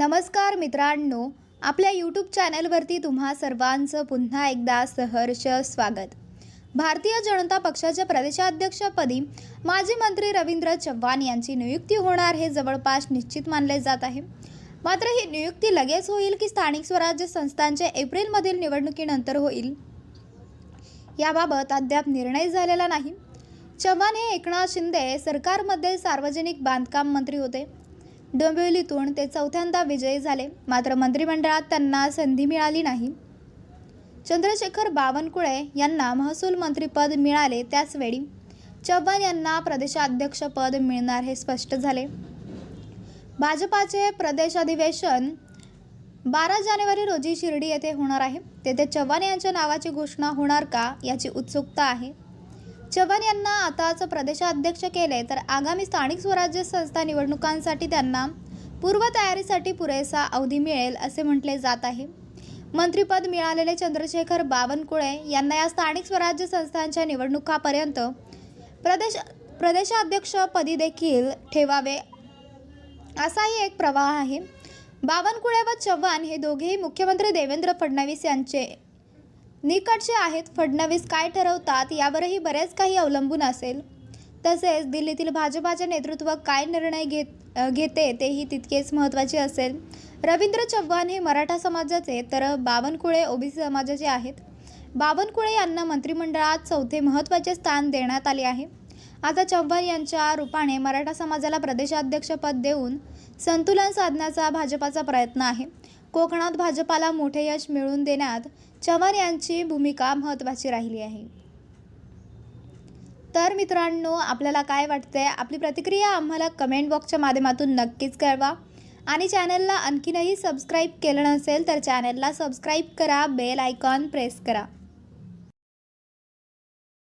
नमस्कार मित्रांनो आपल्या यूट्यूब चॅनलवरती तुम्हा सर्वांचं पुन्हा एकदा सहर्ष स्वागत. भारतीय जनता पक्षाच्या प्रदेशाध्यक्षपदी माजी मंत्री रवींद्र चव्हाण यांची नियुक्ती होणार हे जवळपास निश्चित मानले जात आहे. मात्र ही नियुक्ती लगेच होईल की स्थानिक स्वराज्य संस्थांच्या एप्रिलमधील निवडणुकीनंतर होईल? याबाबत अद्याप निर्णय झालेला नाही. चव्हाण हे एकनाथ शिंदे सरकारमध्ये सार्वजनिक बांधकाम मंत्री होते. डोंबिवलीतून ते चौथ्यांदा विजयी झाले. मात्र मंत्रिमंडळात त्यांना संधी मिळाली नाही. चंद्रशेखर बावनकुळे यांना महसूल मंत्रीपद मिळाले त्याचवेळी चव्हाण यांना प्रदेशाध्यक्षपद मिळणार हे स्पष्ट झाले. भाजपाचे प्रदेश अधिवेशन बारा जानेवारी रोजी शिर्डी येथे होणार आहे. तेथे चव्हाण यांच्या नावाची घोषणा होणार का याची उत्सुकता आहे. चव्हाण यांना आताच प्रदेशाध्यक्ष केले तर आगामी स्थानिक स्वराज्य संस्था निवडणुकांसाठी त्यांना पूर्वतयारीसाठी पुरेसा अवधी मिळेल असे म्हटले जात आहे. मंत्रिपद मिळालेले चंद्रशेखर बावनकुळे यांना या स्थानिक स्वराज्य संस्थांच्या निवडणुकापर्यंत प्रदेश प्रदेशाध्यक्षपदी देखील ठेवावे असाही एक प्रवाह आहे. बावनकुळे व चव्हाण हे दोघेही मुख्यमंत्री देवेंद्र फडणवीस यांचे निकटचे आहेत फडणवीस काय ठरवतात यावरही बरेच काही अवलंबून असेल. तसेच दिल्लीतील भाजपाचे नेतृत्व काय निर्णय घेत घेते तेही तितकेच महत्त्वाचे असेल. रवींद्र चव्हाण हे मराठा समाजाचे तर बावनकुळे ओबीसी समाजाचे आहेत. बावनकुळे यांना मंत्रिमंडळात चौथे महत्त्वाचे स्थान देण्यात आले आहे. आता चव्हाण यांच्या रूपाने मराठा समाजाला प्रदेशाध्यक्षपद देऊन संतुलन साधण्याचा भाजपाचा प्रयत्न आहे. कोकणात भाजपाला मोठे यश मिळवून देण्यात चव्हाण यांची भूमिका महत्त्वाची राहिली आहे. तर मित्रांनो आपल्याला काय वाटतंय? आपली प्रतिक्रिया आम्हाला कमेंट बॉक्सच्या माध्यमातून नक्कीच कळवा. आणि चॅनलला आणखीनही सबस्क्राईब केलं नसेल तर चॅनलला सबस्क्राईब करा बेल आयकॉन प्रेस करा.